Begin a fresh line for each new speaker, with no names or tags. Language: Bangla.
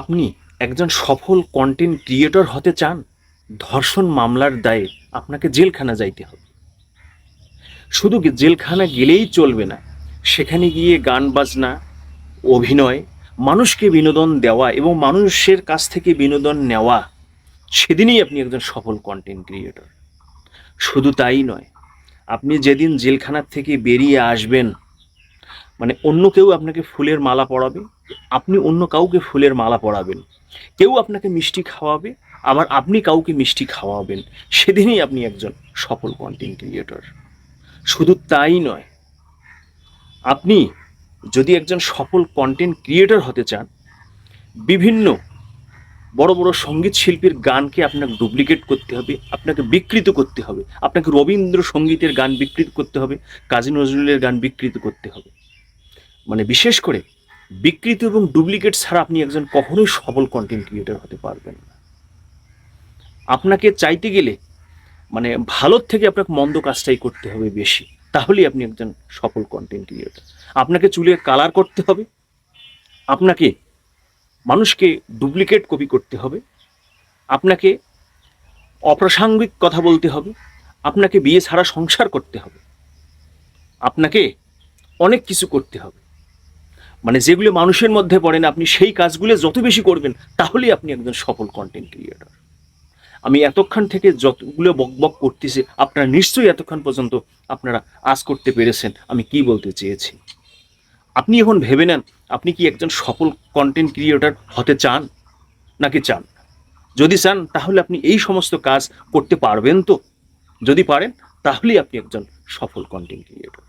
আপনি একজন সফল কন্টেন্ট ক্রিয়েটর হতে চান, ধর্ষণ মামলার দায়ে আপনাকে জেলখানা যাইতে হবে। শুধু জেলখানা গেলেই চলবে না, সেখানে গিয়ে গান বাজনা, অভিনয়, মানুষকে বিনোদন দেওয়া এবং মানুষের কাছ থেকে বিনোদন নেওয়া, সেদিনই আপনি একজন সফল কন্টেন্ট ক্রিয়েটর শুধু তাই নয়, আপনি যেদিন জেলখানার থেকে বেরিয়ে আসবেন মানে অন্য কেউ আপনাকে ফুলের মালা পরাবে আপনি অন্য কাউকে ফুলের মালা পরাবেন, কেউ আপনাকে মিষ্টি খাওয়াবে, আবার আপনি কাউকে মিষ্টি খাওয়াবেন, সেদিনই আপনি একজন সফল কন্টেন্ট ক্রিয়েটর শুধু তাই নয়, আপনি যদি একজন সফল কন্টেন্ট ক্রিয়েটর হতে চান, বিভিন্ন বড় বড় সংগীত শিল্পীর গানকে আপনাকে ডুপ্লিকেট করতে হবে, আপনাকে বিকৃত করতে হবে, আপনাকে রবীন্দ্র সঙ্গীতের গান বিকৃত করতে হবে, কাজী নজরুলের গান বিকৃত করতে হবে। মানে বিশেষ করে বিকৃত এবং ডুপ্লিকেট ছাড়া আপনি একজন কখনোই সফল কন্টেন্ট ক্রিয়েটর হতে পারবেন না। আপনাকে চাইতে গেলে মানে ভালোর থেকে আপনাকে মন্দ কাজটাই করতে হবে বেশি। তাহলেই আপনি একজন সফল কন্টেন্ট ক্রিয়েটর আপনাকে চুলে কালার করতে হবে। আপনাকে, মানুষকে ডুপ্লিকেট কপি করতে হবে। আপনাকে অপ্রাসঙ্গিক কথা বলতে হবে। আপনাকে বিয়ে ছাড়া সংসার করতে হবে। আপনাকে অনেক কিছু করতে হবে। মানে যেগুলো মানুষের মধ্যে পড়ে না, আপনি সেই কাজগুলো যত বেশি করবেন, তাহলেই আপনি একজন সফল কন্টেন্ট ক্রিয়েটর আমি এতক্ষণ থেকে যতগুলো বকবক করতেছি, আপনারা নিশ্চয়ই এতক্ষণ পর্যন্ত আপনারা আজ করতে পেরেছেন, আমি কি বলতে চেয়েছি? আপনি এখন ভেবে নেন, আপনি কি একজন সফল কন্টেন্ট ক্রিয়েটর হতে চান? নাকি চান? যদি চান, তাহলে আপনি এই সমস্ত কাজ করতে পারবেন তো? যদি পারেন, তাহলেই আপনি একজন সফল কন্টেন্ট ক্রিয়েটর